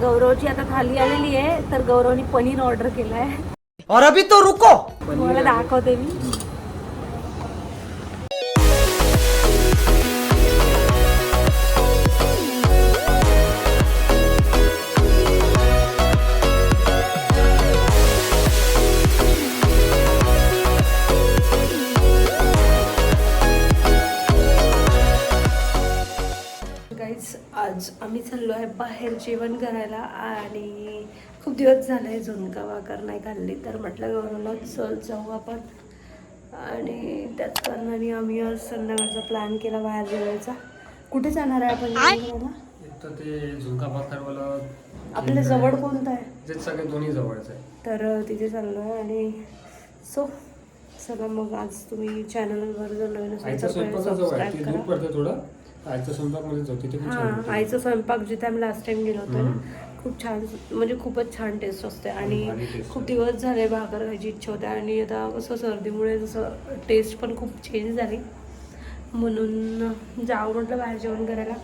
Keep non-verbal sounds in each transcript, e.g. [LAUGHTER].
गौरवची आता थाली आलेली आहे तर गौरवनी पनीर ऑर्डर केलाय. और अभी तो रुको। मला दाखवते मी. आज आम्ही चाललो आहे बाहेर जेवण करायला आणि खूप दिवस झाले झुणका भाकर नाही खाल्ली तर म्हटलं गौरवला चल जाऊ आपण. आणि त्याच कारणाने आम्ही आज संध्याकाळचा प्लॅन केला बाहेर जेवायचा. कुठे जाणार आहे आपण? एक तर ते झुणका भाकरवाला आपल्या जवळ कोणतं आहे? जे सगळे दोन्ही जवळच आहे. तर तिथे चाललो आहे आणि सो चला मग आज तुम्ही चॅनलवर जर नवीन असेल तर जवळ आहे. सबस्क्राईब ती करा. दूर पडते थोडं. आईचा स्वयंपाकमध्ये जाऊ तिथे हा होतं. आईचा स्वयंपाक जिथे आम्ही लास्ट टाइम गेलो होतो ना. खूप छान म्हणजे खूपच छान टेस्ट असते आणि खूप. दिवस झाले भाकर खायची इच्छा होते आणि आता कसं सर्दीमुळे जसं टेस्ट पण खूप चेंज झाली म्हणून जावं म्हटलं बाहेर जेवण करायला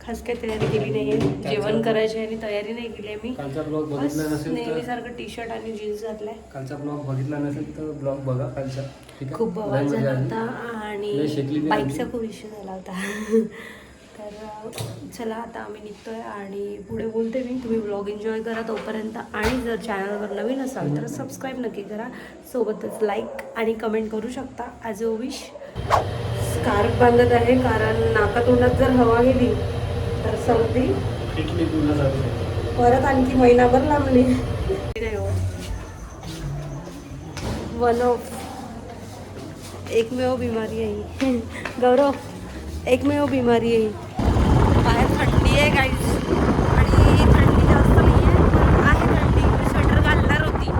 खास काही तयारी केली नाही आहे जेवण करायची आणि तयारी नाही केली आहे मी कालचा ब्लॉग बघितला नसेल तर नेहमीसारखं टी शर्ट आणि जीन्स घातलाय. कालचा ब्लॉग बघितला नसेल तर ब्लॉग बघा कालचा. ठीक आहे? खूप बवाल झाला आली. होता आणि बाईकचा. खूप इश्यू झाला होता. [LAUGHS] तर चला आता आम्ही निघतोय आणि पुढे बोलते मी. तुम्ही ब्लॉग एन्जॉय करा तोपर्यंत. आणि जर चॅनलवर नवीन असाल तर सबस्क्राईब नक्की करा. सोबतच लाईक आणि कमेंट करू शकता. ॲज अ विश स्कार्फ बांधत आहे कारण नाकातोंडात जर हवा गेली तर सर्दी परत आणखी महिनाभर लांबली वन ऑफ एकमेव बिमारी आहे ही. गौरव एकमेव बिमारी आहे ही. बाहेर थंडी आहे गाईज आणि थंडी जास्त नाही आहे आहे थंडी मी स्वेटर घालणार होती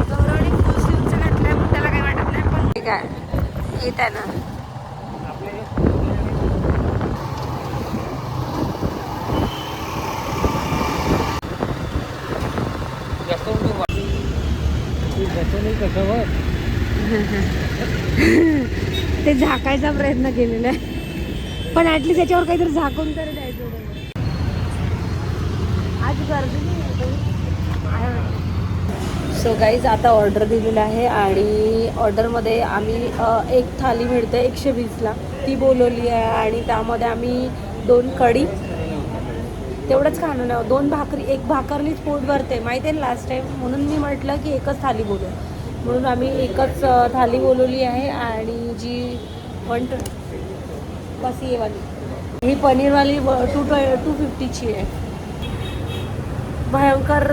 गौरवने फुल स्लीवचं घातलंय मग त्याला काही वाटत नाही पण ठीक आहे येत आहे ना ते झाकायचा प्रयत्न केलेला आहे. पण ऍटलीस्ट याच्यावर काहीतरी झाकून तरी द्यायचं आज गर्दी सो गाईज आता ऑर्डर दिलेलं आहे आणि ऑर्डरमध्ये आम्ही एक थाली मिळते एकशे वीसला ती बोलवली आहे आणि त्यामध्ये आम्ही दोन कढी तेवढंच खाणं नाही दोन भाकरी एक भाकरलीच पोट भरते. माहिती आहे लास्ट टाईम म्हणून मी म्हटलं की एकच थाली बोलू म्हणून आम्ही एकच थाली बोलवली आहे आणि जी वन ट बस ये वाली. ही पनीरवाली टू टू फिफ्टीची आहे. भयंकर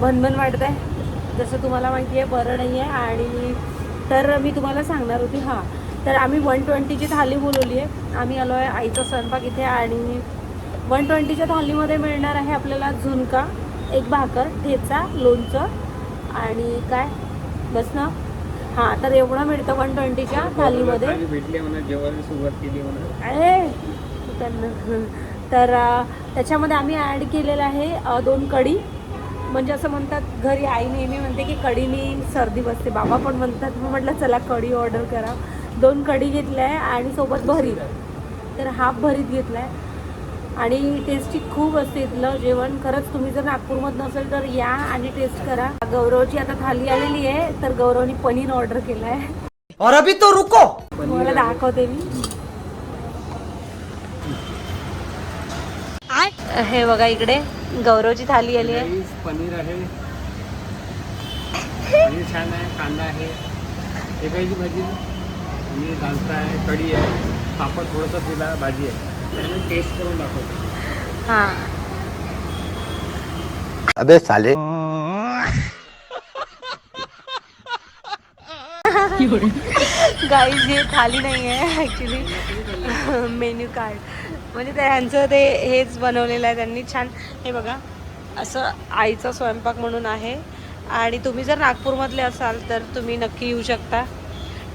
भनभन वाटत आहे जसं तुम्हाला माहिती आहे बरं नाही आहे आणि तर मी तुम्हाला सांगणार होती हां. तर आम्ही वन ट्वेंटीची थाली बोलवली आहे आम्ही आलो आहे आईचा स्वयंपाक इथे आणि वन ट्वेंटीच्या थालीमध्ये मिळणार आहे आपल्याला झुणका एक भाकर ठेचा लोणचं आणि काय? बस ना? हां तर एवढं मिळतं वन ट्वेंटीच्या थालीमध्ये. त्यांना तर त्याच्यामध्ये आम्ही ॲड केलेलं आहे दोन कढी. म्हणजे असं म्हणतात घरी आई नेहमी म्हणते की कढीनी सर्दी बसते. बाबा पण म्हणतात मग म्हटलं चला कढी ऑर्डर करा. दोन कढी घेतल्या आहे आणि सोबत भरीत. तर हाफ भरीत घेतला आहे. आणि टेस्टी खूप असते इथलं जेवण. खरंच तुम्ही जर नागपूरमधनं नसेल तर या आणि टेस्ट करा. गौरवची आता थाली आलेली आहे तर गौरवनी पनीर ऑर्डर केलं आहे और अभी तो रुको. तुम्हाला दाखवते मी. हे बघा इकडे गौरवची थाली आली आहे. पनीर आहे. पनीर छान आहे कांदा आहे. एकाची भाजी? आणि दालचा आहे कढी आहे. पापड थोडंसं पिला भाजी आहे. टेस्ट करून दाखवतो. हा. अबे साले. गाईज हे थाली नाही आहे ॲक्च्युली मेन्यू कार्ड म्हणजे त्यांचं ते हेच बनवलेलं आहे त्यांनी. छान. हे बघा असं आईचा स्वयंपाक म्हणून आहे. आणि तुम्ही जर नागपूरमधले असाल तर तुम्ही नक्की येऊ शकता.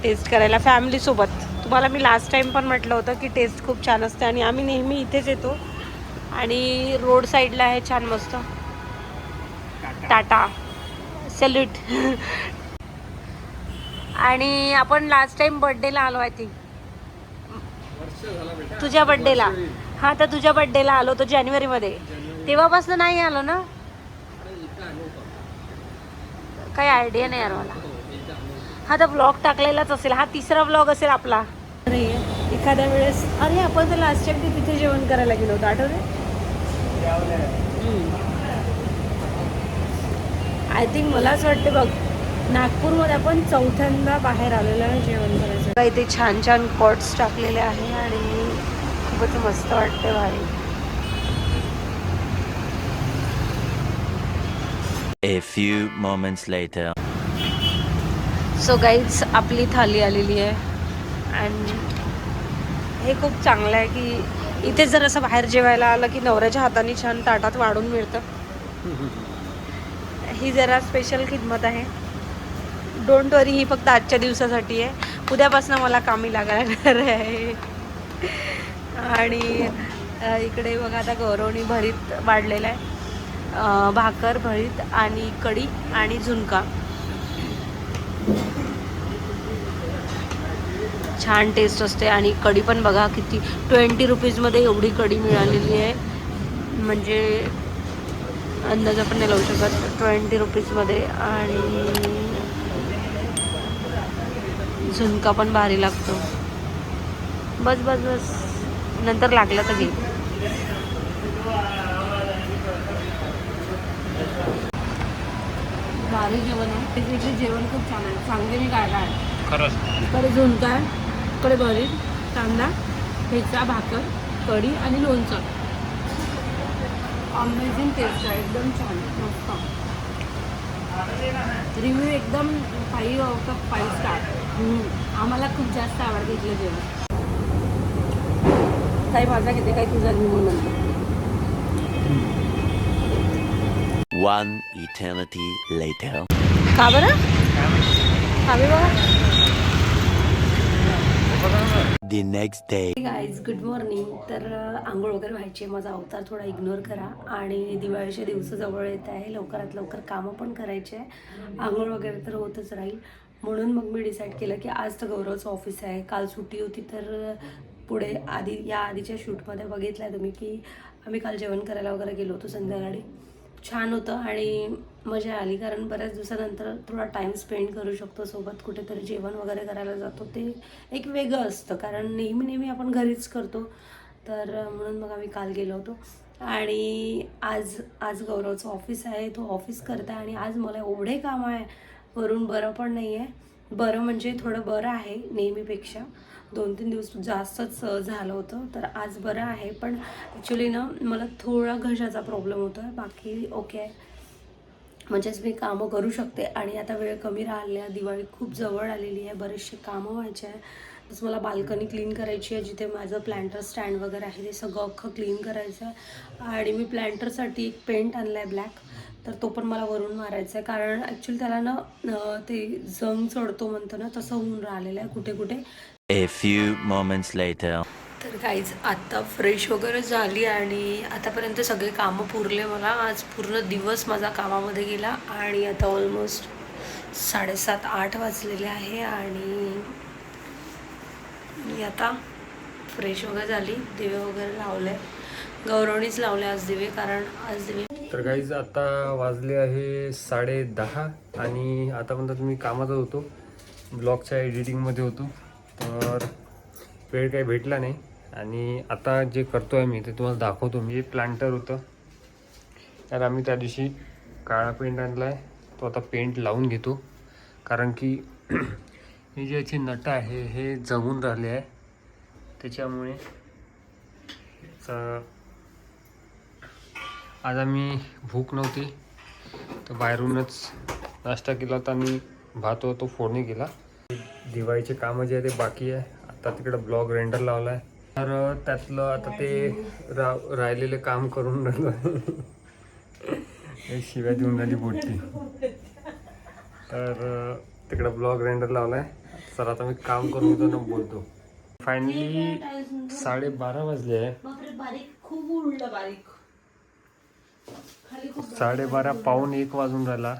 टेस्ट करायला फॅमिलीसोबत तुम्हाला मी लास्ट टाईम पण म्हटलं होतं की टेस्ट खूप छान असते आणि आम्ही नेहमी इथेच येतो. आणि रोड साईडला आहे छान मस्त. टाटा. सल्यूट आणि आपण लास्ट टाइम बर्थडेला आलो आय थिंक वर्ष झाला बेटा. तुझ्या बर्थडेला हा तर तुझ्या बर्थडेला आलो तो जानेवारीमध्ये. तेव्हापासून नाही आलो ना? काही आयडिया नाही यार मला. हा तर ब्लॉग टाकलेलाच असेल. हा तिसरा ब्लॉग असेल आपला. एखाद्या वेळेस अरे आपण तर लास्ट टाइम ते तिथे जेवण करायला गेलो होतो आठवते आय थिंक मला असं वाटतं बघ नागपूरमध्ये आपण चौथ्यांदा बाहेर आलेलो आहे जेवण करायचं काही ते छान छान कॉट्स टाकलेले आहे आणि खूपच मस्त वाटते भारी. A few moments later. So guys आपली थाली आलेली आहे. अँड हे खूप चांगलं आहे की इथे जर असं बाहेर जेवायला आलं की नवऱ्याच्या हाताने छान ताटात वाढून मिळतं. ही जरा स्पेशल किंमत आहे. डोंट वरी ही फक्त आजच्या दिवसासाठी आहे. उद्यापासून मला कामी लागणार आहे. आणि इकडे बघा आता गौरवणी भरीत वाढलेला आहे. भाकर भरीत आणि कढी आणि झुणका. छान टेस्ट असते. आणि कढी पण बघा किती ट्वेंटी रुपीजमध्ये एवढी कढी मिळालेली आहे. म्हणजे अंदाजा पण नाही लावू शकत. ट्वेंटी रुपीजमध्ये आणि झुणका पण भारी लागतो. बस बस बस. नंतर लागला तर घे. भारी जेवण आहे. जेवण खूप छान आहे. सांगते मी काय काय. खरंच. झुणका इकडे भरीत कांदा ठेचा भाकर कढी आणि लोणचं. अमेझिंग टेस्ट आहे एकदम छान मस्त. रिव्ह्यू एकदम five out of five star आम्हाला खूप जास्त आवडते इथलं जेवण. काही माझा घेते काही तुझा घेऊ नंतर One eternity later. का बरं? का बघा The next day guys good morning तर आंघोळ वगैरे व्हायची आहे. माझा अवतार थोडा इग्नोर करा. आणि दिवाळीचे दिवस जवळ येत आहे. लवकरात लवकर कामं पण करायचे आहे. आंघोळ वगैरे तर होतच राहील. म्हणून मग मी डिसाईड केलं की आज तर गौरवचं ऑफिस आहे. काल सुट्टी होती तर पुढे आधी या आधीच्या शूटमध्ये बघितलं आहे तुम्ही की आम्ही काल जेवण करायला वगैरे गेलो होतो संध्याकाळी. छान होतं आणि मजा आली. कारण बऱ्याच दिवसानंतर थोडा टाईम स्पेंड करू शकतो सोबत. कुठेतरी जेवण वगैरे करायला जातो. ते एक वेगळं असतं. कारण नेहमी नेहमी आपण घरीच करतो. तर म्हणून मग आम्ही काल गेलो होतो. आणि आज आज गौरवचं ऑफिस आहे. तो ऑफिस करत आहे आणि आज मला एवढे काम आहे. वरून बरं पण नाही आहे बरं म्हणजे थोडं बरं आहे नेहमीपेक्षा. दोन तीन दिवस जास्तच झालं होतं तर आज बरं आहे. पण ॲक्च्युली ना मला थोडा घशाचा प्रॉब्लेम होतो आहे बाकी ओके आहे. म्हणजेच मी कामं करू शकते. आणि आता वेळ कमी राहिल्या दिवाळी खूप जवळ आलेली आहे. बरेचसे कामं व्हायचे आहे. तसं मला बाल्कनी क्लीन करायची आहे जिथे माझं प्लॅन्टर स्टँड वगैरे आहे ते सगळं अख्खं क्लीन करायचं आहे. आणि मी प्लॅन्टरसाठी एक पेंट आणला आहे ब्लॅक तर तो पण मला वरून मारायचा आहे. कारण ॲक्च्युली त्याला ना ते जंग चढतो म्हणतो ना तसं होऊन राहिलेलं आहे कुठे कुठे A few moments later. तर काहीच आत्ता फ्रेश वगैरे झाली आणि आतापर्यंत सगळे कामं पुरले मला. आज पूर्ण दिवस माझा कामामध्ये गेला आणि आता ऑलमोस्ट साडेसात आठ वाजलेले आहे आणि मी आता फ्रेश वगैरे झाली. दिवे वगैरे लावले. गौरवणीच लावले आज दिवे कारण आज दिवे तर काहीच आता वाजले आहे साडे दहा आणि आतापर्यंत मी कामातच होतो. ब्लॉगच्या एडिटिंगमध्ये होतो. तर वेळ काही भेटला नाही. आणि आता जे करतो आहे मी ते तुम्हाला दाखवतो. मी प्लांटर होतं. तर आम्ही त्या दिवशी काळा पेंट आणला आहे तो आता पेंट लावून घेतो. कारण की [CLEARS THROAT] हे जे याची नटं आहे हे जगून राहिले आहे. त्याच्यामुळे तर आज आम्ही भूक नव्हती. तर बाहेरूनच नाश्ता केला होता आणि भात होतो तो फोडणी केला. दिवाळीचे कामं जे आहे ते बाकी आहे. आता तिकडे ब्लॉग रेंडर लावला आहे तर त्यातलं आता ते रा राहिलेले काम करून राहिलो. शिव्या देऊन राहिली बोटती तर तिकडे ब्लॉग रेंडर लावला आहे सर आता मी काम करून घेतो ना बोलतो. फायनली साडेबारा वाजले आहे. साडेबारा पाऊन एक वाजून राहिला.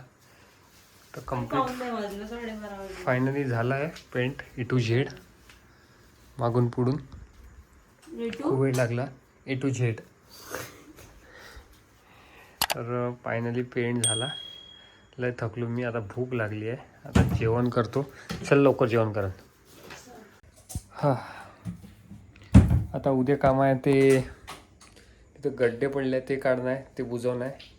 तर कंप्लीट फायनली झाला आहे पेंट ई टू झेड मागून पुढून खूप वेळ लागला ए टू झेड तर फायनली पेंट झाला. लय थकलो मी आता भूक लागली आहे. आता जेवण करतो. चल लवकर जेवण करत. हा. आता उद्या काम आहे ते तिथं गड्डे पडले ते काढणं आहे ते बुजवणं आहे.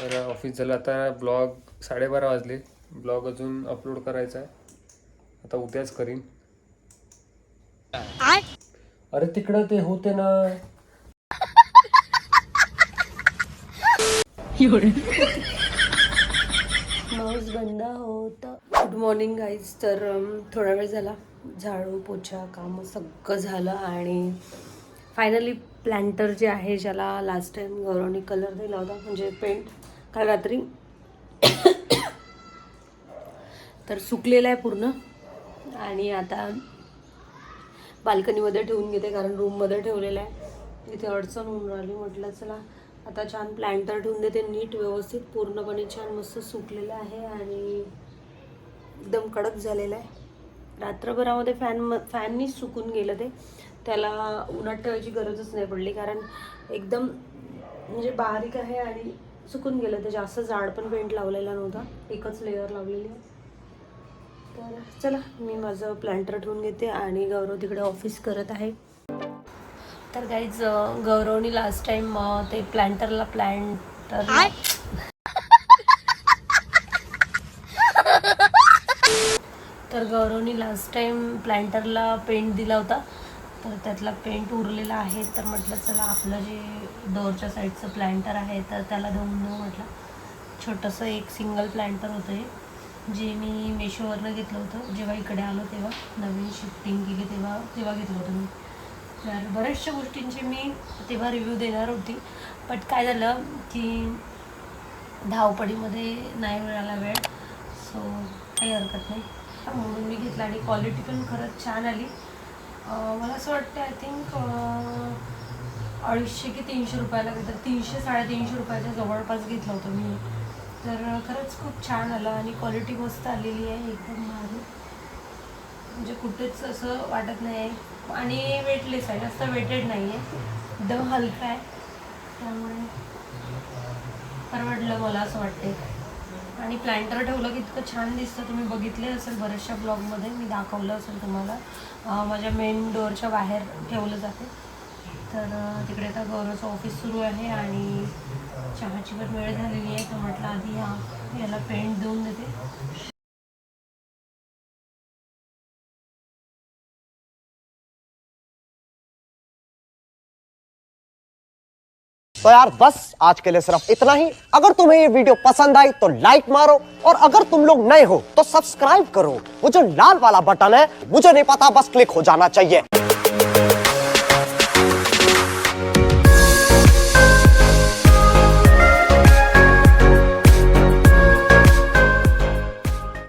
तर ऑफिस झालं आता ब्लॉग साडेबारा वाजले. ब्लॉग अजून अपलोड करायचा आहे. आता उद्याच करीन. अरे तिकडं ते होते ना. माऊस बंद होत. गुड मॉर्निंग गाईज तर अम, थोडा वेळ झाला. झाडू पोछा कामं सगळं झालं आणि फायनली प्लॅन्टर जे आहे ज्याला लास्ट टाइम गौरवनी कलर दिला होता म्हणजे पेंट काल रात्री तर सुकलेला आहे पूर्ण. आणि आता बाल्कनीमध्ये ठेवून घेते कारण रूममध्ये ठेवलेलं आहे. इथे अडचण होऊन राहिली. म्हटलं चला आता छान प्लॅन्टर ठेवून देते. नीट व्यवस्थित पूर्णपणे छान मस्त सुकलेलं आहे. आणि एकदम कडक झालेलं आहे. रात्रभरामध्ये फॅन म फॅननीच सुकून गेलं ते. त्याला उन्हात ठेवायची गरजच नाही पडली कारण एकदम म्हणजे बारीक आहे आणि सुकून गेलं. ते जास्त जाड पण पेंट लावलेला नव्हता. एकच लेअर लावलेली आहे. तर चला मी माझं प्लॅन्टर ठेवून घेते आणि गौरव तिकडे ऑफिस करत आहे. तर काहीच गौरवनी लास्ट टाइम ते प्लॅन्टरला प्लॅन्टर तर गौरवनी लास्ट टाइम प्लॅन्टरला पेंट दिला होता. तर त्यातला पेंट उरलेला आहे. तर म्हटलं चला आपलं जे डोरच्या साईडचं प्लॅन्टर आहे तर त्याला देऊन देऊ म्हटलं. छोटंसं एक सिंगल प्लॅन्टर होतं हे. जे मी मेशोवरनं घेतलं होतं जेव्हा इकडे आलो तेव्हा नवीन शिफ्टिंग केली तेव्हा तेव्हा घेतलं होतं मी. तर बऱ्याचशा गोष्टींचे मी तेव्हा रिव्ह्यू देणार होती. बट काय झालं की धावपडीमध्ये नाही मिळाला वेळ सो काही हरकत नाही. म्हणून मी घेतला आणि क्वालिटी पण खरंच छान आली. मला असं वाटतं आय थिंक अडीचशे की तीनशे रुपयाला घेतलं. तीनशे साडेतीनशे रुपयाच्या जवळपास घेतलं होतं मी. तर खरंच खूप छान आलं आणि क्वालिटी मस्त आलेली आहे एकदम भारी. म्हणजे कुठेच असं वाटत नाही आहे. आणि वेटलेस आहे जास्त वेटेड नाही आहे. एकदम हलका आहे. त्यामुळे परवडलं मला असं वाटते आणि प्लॅन्टर ठेवलं की इतकं छान दिसतं. तुम्ही बघितले असेल बऱ्याचशा ब्लॉगमध्ये मी दाखवलं असेल तुम्हाला. माझ्या मेन डोअरच्या बाहेर ठेवलं जाते. तर अं, तिकडे आता गौरवचं ऑफ़िस सुरू आहे आणि चहाची पण वेळ झालेली आहे तर म्हटलं आधी हा याला पेंट देऊन देते. तो यार बस आज के लिए सिर्फ़ इतना ही। अगर तुम्हें ये वीडियो पसंद आई तो लाइक मारो और अगर तुम लोग नए हो तो सब्सक्राइब करो। वो जो लाल वाला बटन है मुझे नहीं पता बस क्लिक हो जाना चाहिए।